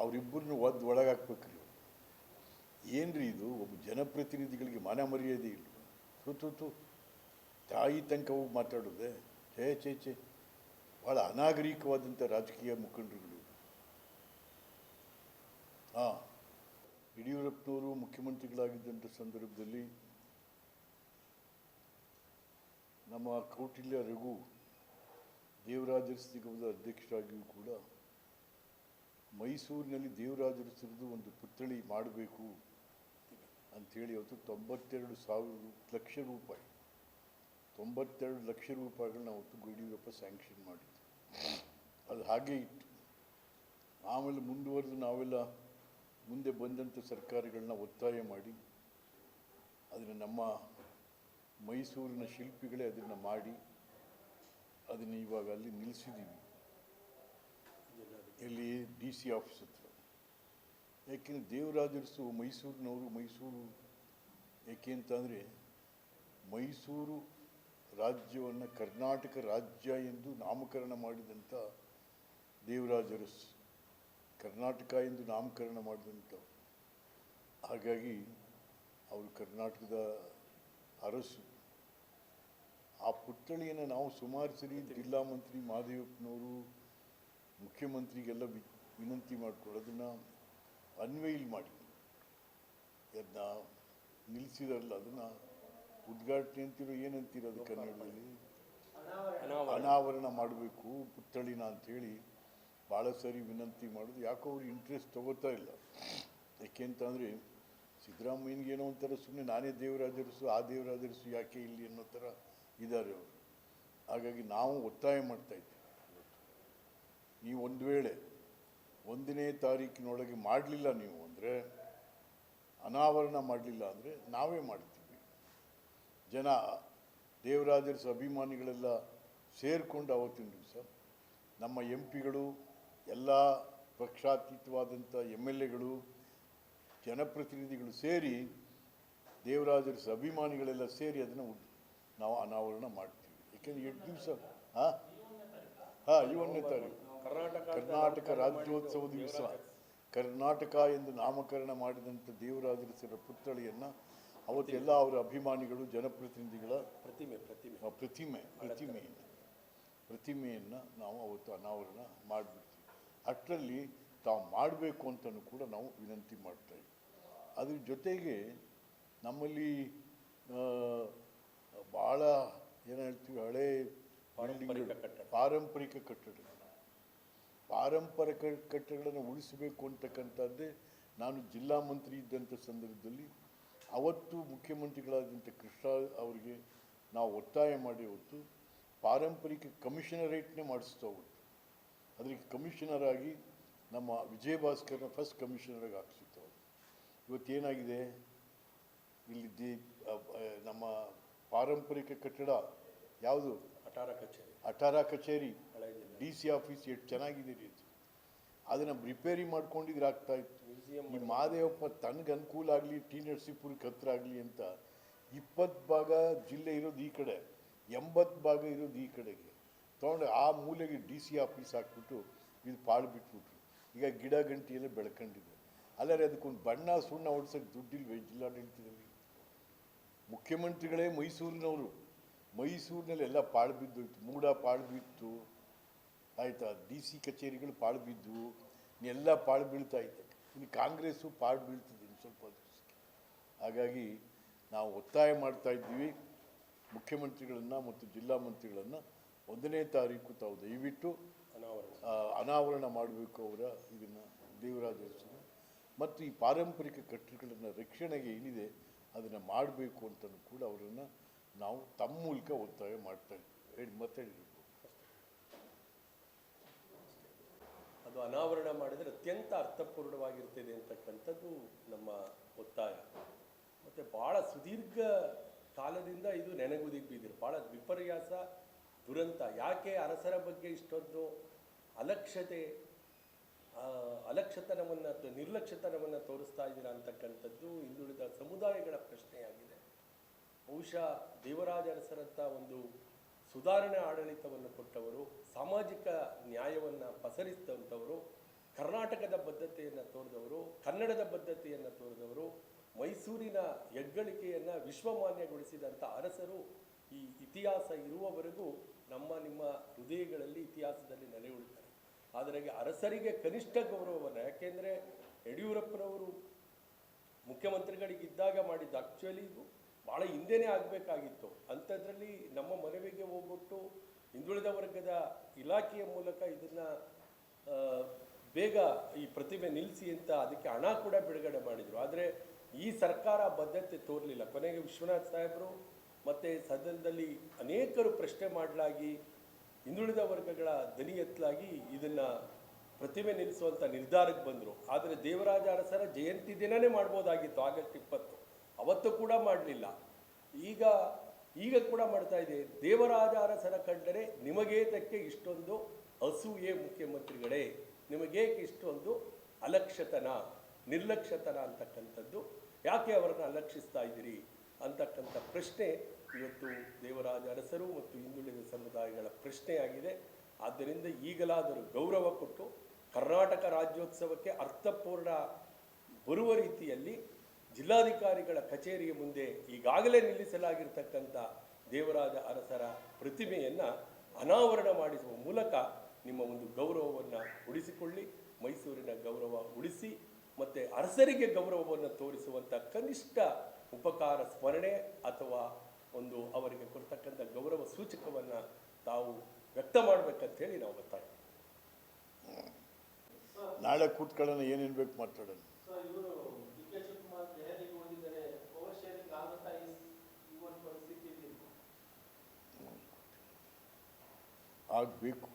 ಅವರಿಬ್ಬರನ್ನ ಒದ್ದು ಒಳಗಾಕ್ಬೇಕ್ರಿ ಏನ್ರಿ ಇದು? ಒಬ್ಬ ಜನಪ್ರತಿನಿಧಿಗಳಿಗೆ ಮಾನ ಮರ್ಯಾದೆ ಇಲ್ಲ. ತು ತಾಯಿ ತನಕ ಹೋಗಿ ಮಾತಾಡೋದೆ? ಛೇ ಛೇ ಛೇ. ಭಾಳ ಅನಾಗರಿಕವಾದಂಥ ರಾಜಕೀಯ ಮುಖಂಡರುಗಳು ಹಾಂ. ಯಡಿಯೂರಪ್ಪನವರು ಮುಖ್ಯಮಂತ್ರಿಗಳಾಗಿದ್ದಂಥ ಸಂದರ್ಭದಲ್ಲಿ ನಮ್ಮ ಕೌಟಿಲ್ಯ ರಘು ದೇವರಾಜ ನಿಗಮದ ಅಧ್ಯಕ್ಷರಾಗಿಯೂ ಕೂಡ ಮೈಸೂರಿನಲ್ಲಿ ದೇವರಾಜರು ಸುರಿದು ಒಂದು ಪುತ್ಥಳಿ ಮಾಡಬೇಕು ಅಂಥೇಳಿ ಅವತ್ತು ತೊಂಬತ್ತೆರಡು ಸಾವಿರ ಲಕ್ಷ ರೂಪಾಯಿ, ತೊಂಬತ್ತೆರಡು ಲಕ್ಷ ರೂಪಾಯಿಗಳನ್ನ ಅವತ್ತು ಯಡಿಯೂರಪ್ಪ ಸ್ಯಾಂಕ್ಷನ್ ಮಾಡಿದ್ದು ಅದು ಹಾಗೆ ಇತ್ತು. ಆಮೇಲೆ ಮುಂದುವರೆದು ನಾವೆಲ್ಲ ಮುಂದೆ ಬಂದಂಥ ಸರ್ಕಾರಗಳನ್ನ ಒತ್ತಾಯ ಮಾಡಿ, ಅದನ್ನು ನಮ್ಮ ಮೈಸೂರಿನ ಶಿಲ್ಪಿಗಳೇ ಅದನ್ನು ಮಾಡಿ, ಅದನ್ನು ಇವಾಗ ಅಲ್ಲಿ ನಿಲ್ಲಿಸಿದ್ದೀವಿ ಇಲ್ಲಿ ಡಿ ಸಿ ಆಫೀಸ್ ಹತ್ರ. ಯಾಕೆಂದರೆ ದೇವರಾಜರಸು ಮೈಸೂರಿನವರು, ಮೈಸೂರು ಏಕೆ ಅಂತಂದರೆ ಮೈಸೂರು ರಾಜ್ಯವನ್ನು ಕರ್ನಾಟಕ ರಾಜ್ಯ ಎಂದು ನಾಮಕರಣ ಮಾಡಿದಂಥ ದೇವರಾಜರಸು ಕರ್ನಾಟಕ ಎಂದು ನಾಮಕರಣ ಮಾಡಿದಂಥ ಹಾಗಾಗಿ ಅವರು ಕರ್ನಾಟಕದ ಅರಸು. ಆ ಪುತ್ಥಳಿಯನ್ನು ನಾವು ಸುಮಾರು ಸರಿ ಜಿಲ್ಲಾ ಮಂತ್ರಿ ಮಹಾದೇವಪ್ಪನವರು ಮುಖ್ಯಮಂತ್ರಿಗೆಲ್ಲ ವಿ ವಿನಂತಿ ಮಾಡಿಕೊಳ್ಳೋದನ್ನು ಅದನ್ನು ಮಾಡಿ. ಅದನ್ನ ನಿಲ್ಲಿಸಿದಾರಲ್ಲ ಅದನ್ನು ಉದ್ಘಾಟನೆ ಅಂತಿರೋ ಏನಂತೀರೋ ಅದು ಕನ್ನಡದಲ್ಲಿ? ಅನಾವರಣ. ಮಾಡಬೇಕು ಪುತ್ಥಳಿನ ಅಂಥೇಳಿ ಭಾಳ ಸರಿ ವಿನಂತಿ ಮಾಡೋದು. ಯಾಕೋ ಅವ್ರು ಇಂಟ್ರೆಸ್ಟ್ ತಗೋತಾ ಇಲ್ಲ. ಯಾಕೆ ಅಂತಂದರೆ ಸಿದ್ದರಾಮಯ್ಯನಿಗೆ ಏನೋ ಒಂಥರ ಸುಮ್ಮನೆ ನಾನೇ ದೇವರಾಧರಿಸು ಆ ದೇವರಾಧರಿಸು ಯಾಕೆ ಇಲ್ಲಿ ಅನ್ನೋ ಥರ ಇದ್ದಾರೆ ಅವರು. ಹಾಗಾಗಿ ನಾವು ಒತ್ತಾಯ ಮಾಡ್ತಾ ನೀವು ಒಂದು ವೇಳೆ ಒಂದನೇ ತಾರೀಕಿನೊಳಗೆ ಮಾಡಲಿಲ್ಲ ನೀವು ಅಂದರೆ, ಅನಾವರಣ ಮಾಡಲಿಲ್ಲ ಅಂದರೆ ನಾವೇ ಮಾಡ್ತೀವಿ. ಜನ ದೇವರಾಜರ ಅಭಿಮಾನಿಗಳೆಲ್ಲ ಸೇರಿಕೊಂಡು ಅವತ್ತಿನ ದಿವಸ ನಮ್ಮ ಎಂ ಪಿಗಳು ಎಲ್ಲ ಪಕ್ಷಾತೀತವಾದಂಥ ಎಂ ಎಲ್ ಎಗಳು ಜನಪ್ರತಿನಿಧಿಗಳು ಸೇರಿ ದೇವರಾಜರ ಅಭಿಮಾನಿಗಳೆಲ್ಲ ಸೇರಿ ಅದನ್ನು ನಾವು ಅನಾವರಣ ಮಾಡ್ತೀವಿ. ಏಕೆಂದರೆ ಎಂಟು ದಿವಸ, ಹಾಂ? ಹಾಂ ಇವನ್ನೇ ತಾರೀಕು. ಕರ್ನಾಟಕ ರಾಜ್ಯೋತ್ಸವ ದಿವಸ. ಕರ್ನಾಟಕ ಎಂದು ನಾಮಕರಣ ಮಾಡಿದಂಥ ದೇವರಾಜರಸರ ಪುತ್ಥಳಿಯನ್ನು ಅವತ್ತೆಲ್ಲ ಅವರ ಅಭಿಮಾನಿಗಳು ಜನಪ್ರತಿನಿಧಿಗಳ ಪ್ರತಿಮೆ ಪ್ರತಿಮೆ. ಪ್ರತಿಮೆ ಪ್ರತಿಮೆಯನ್ನು. ಪ್ರತಿಮೆಯನ್ನು ನಾವು ಅವತ್ತು ಅನಾವರಣ ಮಾಡಿಬಿಡ್ತೀವಿ. ಅಷ್ಟರಲ್ಲಿ ತಾವು ಮಾಡಬೇಕು ಅಂತಲೂ ಕೂಡ ನಾವು ವಿನಂತಿ ಮಾಡ್ತಾ ಇದ್ದೀವಿ ಅದ್ರ ಜೊತೆಗೆ ನಮ್ಮಲ್ಲಿ ಭಾಳ ಏನು ಹೇಳ್ತೀವಿ ಹಳೆ ಪಾರಂಪರಿಕ ಕಟ್ಟಡ. ಪಾರಂಪರಿಕ ಕಟ್ಟಡಗಳು. ಪಾರಂಪರಿಕ ಕಟ್ಟಡಗಳನ್ನು ಉಳಿಸಬೇಕು ಅಂತಕ್ಕಂಥದ್ದೇ ನಾನು ಜಿಲ್ಲಾ ಮಂತ್ರಿ ಇದ್ದಂಥ ಸಂದರ್ಭದಲ್ಲಿ ಅವತ್ತು ಮುಖ್ಯಮಂತ್ರಿಗಳಾದಂಥ ಕೃಷ್ಣ ಅವರಿಗೆ ನಾವು ಒತ್ತಾಯ ಮಾಡಿ ಹೊತ್ತು ಪಾರಂಪರಿಕ ಕಮಿಷನರೇಟ್ನೇ ಮಾಡಿಸ್ತಾ ಹೋಗ್ತು ಅದಕ್ಕೆ ಕಮಿಷನರ್ ಆಗಿ ನಮ್ಮ ವಿಜಯ ಭಾಸ್ಕರ್ನ ಫಸ್ಟ್ ಕಮಿಷನರಾಗಿ ಹಾಕ್ಸಿತ್ತು ಅವರು. ಇವತ್ತೇನಾಗಿದೆ ಇಲ್ಲಿ ನಮ್ಮ ಪಾರಂಪರಿಕ ಕಟ್ಟಡ ಯಾವುದು? ಅಟಾರ ಕಚೇರಿ. ಅಟಾರ ಕಚೇರಿ, ಡಿ ಸಿ ಆಫೀಸ್ ಎಷ್ಟು ಚೆನ್ನಾಗಿದೆ ರೀ ಅದು ಅದನ್ನು ರಿಪೇರಿ ಮಾಡ್ಕೊಂಡಿದ್ರೆ ಆಗ್ತಾ ಇತ್ತು. ಈ ಮಹಾದೇವಪ್ಪ ತನಗೆ ಅನುಕೂಲ ಆಗಲಿ, ಟಿ ನರಸೀಪುರಕ್ಕೆ ಹತ್ರ ಆಗಲಿ ಅಂತ ಇಪ್ಪತ್ತು ಭಾಗ ಜಿಲ್ಲೆ ಇರೋದು ಈ ಕಡೆ, ಎಂಬತ್ತು ಭಾಗ ಇರೋದು ಈ ಕಡೆಗೆ. ತೊಗೊಂಡು ಆ ಮೂಲೆಗೆ ಡಿ ಸಿ ಆಫೀಸ್ ಹಾಕ್ಬಿಟ್ಟು ಇದು ಪಾಳು ಬಿಟ್ಬಿಟ್ರು. ಈಗ ಗಿಡ ಗಂಟಿ ಎಲ್ಲ ಬೆಳ್ಕೊಂಡಿದೆ. ಅಲ್ಲರೆ ಅದಕ್ಕೊಂದು ಬಣ್ಣ ಸುಣ್ಣ ಹೊಡ್ಸೋಕ್ಕೆ ದುಡ್ಡಿಲ್ವೇ ಜಿಲ್ಲಾಡಳಿತದಲ್ಲಿ? ಮುಖ್ಯಮಂತ್ರಿಗಳೇ ಮೈಸೂರಿನವರು. ಮೈಸೂರಿನಲ್ಲಿ ಎಲ್ಲ ಪಾಳು ಬಿದ್ದೋಯ್ತು ಮೂಡ ಪಾಳು ಬಿತ್ತು. ಆಯಿತಾ? ಡಿ ಸಿ ಕಚೇರಿಗಳು ಪಾಳು ಬಿದ್ದವು. ಎಲ್ಲ ಪಾಳು ಬೀಳ್ತಾ ಇತ್ತು. ಇನ್ನು ಕಾಂಗ್ರೆಸ್ಸು ಪಾಳು ಬೀಳ್ತದೆ ಇನ್ನು ಸ್ವಲ್ಪ ದಿವಸಕ್ಕೆ. ಹಾಗಾಗಿ ನಾವು ಒತ್ತಾಯ ಮಾಡ್ತಾ ಇದ್ದೀವಿ. ಮುಖ್ಯಮಂತ್ರಿಗಳನ್ನು ಮತ್ತು ಜಿಲ್ಲಾ ಮಂತ್ರಿಗಳನ್ನು ಒಂದನೇ ತಾರೀಕು ತಾವು ದಯವಿಟ್ಟು ಅನಾವರಣ. ಮಾಡಬೇಕು ಅವರ ಇದನ್ನು ದೇವರಾಜ ಮತ್ತು ಈ ಪಾರಂಪರಿಕ ಕಟ್ಟಡಗಳನ್ನು ರಕ್ಷಣೆಗೆ ಏನಿದೆ ಅದನ್ನು ಮಾಡಬೇಕು ಅಂತಲೂ ಕೂಡ ಅವರನ್ನು ನಾವು ತಮ್ಮ ಮೂಲಕ ಒತ್ತಾಯ ಮಾಡ್ತೇವೆ. ಹೇಳಿ, ಮತ್ತೆ ಅದು ಅನಾವರಣ ಮಾಡಿದರೆ ಅತ್ಯಂತ ಅರ್ಥಪೂರ್ಣವಾಗಿರ್ತದೆ ಅಂತಕ್ಕಂಥದ್ದು ನಮ್ಮ ಒತ್ತಾಯ. ಮತ್ತು ಭಾಳ ಸುದೀರ್ಘ ಕಾಲದಿಂದ ಇದು ನೆನೆಗುದಿಗೆ ಬಿದ್ದಿರು ಭಾಳ ವಿಪರ್ಯಾಸ ದುರಂತ. ಯಾಕೆ ಅರಸರ ಬಗ್ಗೆ ಇಷ್ಟೊಂದು ಅಲಕ್ಷತೆ ಅಲಕ್ಷತನವನ್ನು ನಿರ್ಲಕ್ಷ್ಯತನವನ್ನು ತೋರಿಸ್ತಾ ಇದ್ದೀರಾ ಅಂತಕ್ಕಂಥದ್ದು ಹಿಂದುಳಿದ ಸಮುದಾಯಗಳ ಪ್ರಶ್ನೆಯಾಗಿದೆ. ಬಹುಶಃ ದೇವರಾಜ ಅರಸರಂಥ ಒಂದು ಸುಧಾರಣೆ ಆಡಳಿತವನ್ನು ಕೊಟ್ಟವರು, ಸಾಮಾಜಿಕ ನ್ಯಾಯವನ್ನು ಪಸರಿಸಿದಂಥವರು, ಕರ್ನಾಟಕದ ಬದ್ಧತೆಯನ್ನು ತೋರಿದವರು, ಕನ್ನಡದ ಬದ್ಧತೆಯನ್ನು ತೋರಿದವರು, ಮೈಸೂರಿನ ಹೆಗ್ಗಳಿಕೆಯನ್ನು ವಿಶ್ವಮಾನ್ಯಗೊಳಿಸಿದಂಥ ಅರಸರು ಈ ಇತಿಹಾಸ ಇರುವವರೆಗೂ ನಮ್ಮ ನಿಮ್ಮ ಹೃದಯಗಳಲ್ಲಿ ಇತಿಹಾಸದಲ್ಲಿ ನೆಲೆ ಉಳಿತಾರೆ. ಆದರೆ ಅರಸರಿಗೆ ಕನಿಷ್ಠ ಗೌರವವನ್ನು, ಯಾಕೆಂದರೆ ಯಡಿಯೂರಪ್ಪನವರು ಮುಖ್ಯಮಂತ್ರಿಗಳಿಗಿದ್ದಾಗ ಮಾಡಿದ್ದು ಆ್ಯಕ್ಚುಲಿ ಭಾಳ ಹಿಂದೆನೇ ಆಗಬೇಕಾಗಿತ್ತು. ಅಂಥದ್ರಲ್ಲಿ ನಮ್ಮ ಮನವಿಗೆ ಹೋಗ್ಬಿಟ್ಟು ಹಿಂದುಳಿದ ವರ್ಗದ ಇಲಾಖೆಯ ಮೂಲಕ ಇದನ್ನು ಬೇಗ ಈ ಪ್ರತಿಮೆ ನಿಲ್ಲಿಸಿ ಅಂತ ಅದಕ್ಕೆ ಹಣ ಕೂಡ ಬಿಡುಗಡೆ ಮಾಡಿದರು. ಆದರೆ ಈ ಸರ್ಕಾರ ಬದ್ಧತೆ ತೋರಲಿಲ್ಲ. ಕೊನೆಗೆ ವಿಶ್ವನಾಥ್ ಸಾಹೇಬರು ಮತ್ತು ಸದನದಲ್ಲಿ ಅನೇಕರು ಪ್ರಶ್ನೆ ಮಾಡಲಾಗಿ ಹಿಂದುಳಿದ ವರ್ಗಗಳ ದನಿ ಎತ್ತಲಾಗಿ ಇದನ್ನು ಪ್ರತಿಮೆ ನಿಲ್ಲಿಸುವಂಥ ನಿರ್ಧಾರಕ್ಕೆ ಬಂದರು. ಆದರೆ ದೇವರಾಜ ಅರಸರ ಜಯಂತಿ ದಿನನೇ ಮಾಡ್ಬೋದಾಗಿತ್ತು, ಆಗಸ್ಟ್ ಇಪ್ಪತ್ತು. ಅವತ್ತು ಕೂಡ ಮಾಡಲಿಲ್ಲ. ಈಗ ಈಗ ಕೂಡ ಮಾಡ್ತಾ ಇದೆ. ದೇವರಾಜ ಅರಸರ ಕಂಡರೆ ನಿಮಗೇತಕ್ಕೆ ಇಷ್ಟೊಂದು ಅಸೂಯೆ ಮುಖ್ಯಮಂತ್ರಿಗಳೇ. ನಿಮಗೇಕೆ ಇಷ್ಟೊಂದು ಅಲಕ್ಷ್ಯತನ, ನಿರ್ಲಕ್ಷ್ಯತನ ಅಂತಕ್ಕಂಥದ್ದು. ಯಾಕೆ ಅವರನ್ನು ಅಲಕ್ಷಿಸ್ತಾ ಇದ್ದೀರಿ ಅಂತಕ್ಕಂಥ ಪ್ರಶ್ನೆ ಇವತ್ತು ದೇವರಾಜ ಅರಸರು ಮತ್ತು ಹಿಂದುಳಿದ ಸಮುದಾಯಗಳ ಪ್ರಶ್ನೆಯಾಗಿದೆ ಆದ್ದರಿಂದ ಈಗಲಾದರೂ ಗೌರವ ಕೊಟ್ಟು ಕರ್ನಾಟಕ ರಾಜ್ಯೋತ್ಸವಕ್ಕೆ ಅರ್ಥಪೂರ್ಣ ಬರುವ ರೀತಿಯಲ್ಲಿ ಜಿಲ್ಲಾಧಿಕಾರಿಗಳ ಕಚೇರಿಯ ಮುಂದೆ ಈಗಾಗಲೇ ನಿಲ್ಲಿಸಲಾಗಿರ್ತಕ್ಕಂಥ ದೇವರಾಜ ಅರಸರ ಪ್ರತಿಮೆಯನ್ನು ಅನಾವರಣ ಮಾಡಿಸುವ ಮೂಲಕ ನಿಮ್ಮ ಒಂದು ಗೌರವವನ್ನು ಉಳಿಸಿಕೊಳ್ಳಿ ಮೈಸೂರಿನ ಗೌರವ ಉಳಿಸಿ ಮತ್ತು ಅರಸರಿಗೆ ಗೌರವವನ್ನು ತೋರಿಸುವಂಥ ಕನಿಷ್ಠ ಉಪಕಾರ ಸ್ಮರಣೆ ಅಥವಾ ಒಂದು ಅವರಿಗೆ ಕೊಡ್ತಕ್ಕಂಥ ಗೌರವ ಸೂಚಕವನ್ನು ತಾವು ವ್ಯಕ್ತ ಮಾಡಬೇಕಂತೇಳಿ ನಾವು ಒತ್ತಾಯ ನಾಳೆ ಕೂತ್ಕೊಳ್ಳೋಣ ಏನೇನು ಬೇಕು ಮಾತಾಡೋಣ ಸರ್ ಇವರು ಡಿ ಕೆ ಶಿವಕುಮಾರ್ ದೆಹಲಿಗೆ ಹೋಗಿದ್ದಾರೆ ಪವರ್ ಶೇರಿಂಗ್ ಆಗುತ್ತಾ ಈ ಈ ಒಂದು ಪರಿಸ್ಥಿತಿಯಲ್ಲಿ ಆಗಬೇಕು.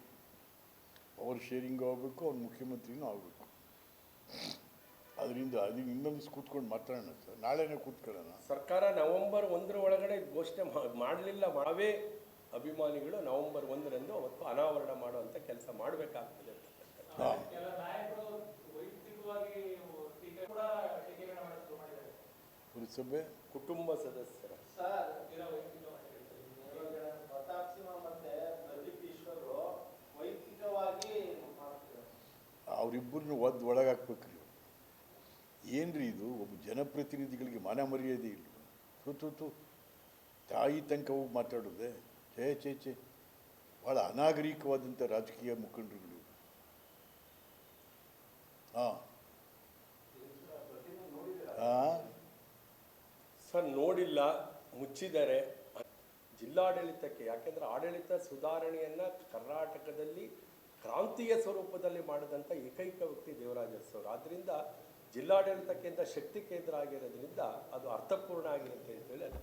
ಅವ್ರ ಶೇರಿಂಗ್ ಆಗಬೇಕು ಅವ್ರ ಮುಖ್ಯಮಂತ್ರಿನೂ ಆಗಬೇಕು. ಅದರಿಂದ ಅದು ಇನ್ನೊಂದು ಕೂತ್ಕೊಂಡು ಮಾತಾಡೋಣ ಸರ್ ನಾಳೆನೇ ಕೂತ್ಕೊಳ್ಳೋಣ. ಸರ್ಕಾರ ನವೆಂಬರ್ ಒಂದರ ಒಳಗಡೆ ಘೋಷಣೆ ಮಾಡಲಿಲ್ಲ ನಾವೇ ಅಭಿಮಾನಿಗಳು ನವೆಂಬರ್ ಒಂದರಂದು ಅವತ್ತು ಅನಾವರಣ ಮಾಡುವಂಥ ಕೆಲಸ ಮಾಡಬೇಕಾಗ್ತದೆ ಅಂತಕ್ಕಂಥದ್ದು. ಹಾಂ. ಕೆಲ ನಾಯಕರು ವೈಯಕ್ತಿಕವಾಗಿ ಟೀಕೆ ಕೂಡ ಟೀಕೆಗಳನ್ನ ಮಾಡಕ್ಕೆ ಶುರು ಮಾಡಿದ್ದಾರೆ. ಪುರಸಭೆ? ಕುಟುಂಬ ಸದಸ್ಯರ. ಅವರಿಬ್ಬರನ್ನ ಒದ್ದು ಒಳಗಾಕ್ಬೇಕ್ರಿ ಏನ್ರಿ ಇದು? ಒಬ್ಬ ಜನಪ್ರತಿನಿಧಿಗಳಿಗೆ ಮಾನ ಮರ್ಯಾದೆ ಇಲ್ಲ ತು ತು ತಾಯಿ ತನಕ ಹೋಗಿ ಮಾತಾಡೋದೆ? ಛೇ ಛೇ ಛೇ. ಭಾಳ ಅನಾಗರಿಕವಾದಂಥ ರಾಜಕೀಯ ಮುಖಂಡರುಗಳು ಹಾಂ. ಹಾಂ. ಸರ್, ನೋಡಿಲ್ಲ, ಮುಚ್ಚಿದ್ದಾರೆ. ಜಿಲ್ಲಾಡಳಿತಕ್ಕೆ, ಯಾಕೆಂದ್ರೆ ಆಡಳಿತ ಸುಧಾರಣೆಯನ್ನ ಕರ್ನಾಟಕದಲ್ಲಿ ಕ್ರಾಂತಿಯ ಸ್ವರೂಪದಲ್ಲಿ ಮಾಡಿದಂಥ ಏಕೈಕ ವ್ಯಕ್ತಿ ದೇವರಾಜ ಅವರು ಆದ್ದರಿಂದ ಜಿಲ್ಲಾಡಳಿತ ಕೇಂದ್ರ ಶಕ್ತಿ ಕೇಂದ್ರ ಆಗಿರೋದ್ರಿಂದ ಅದು ಅರ್ಥಪೂರ್ಣ ಆಗಿರುತ್ತೆ ಅಂತೇಳಿ ಅದು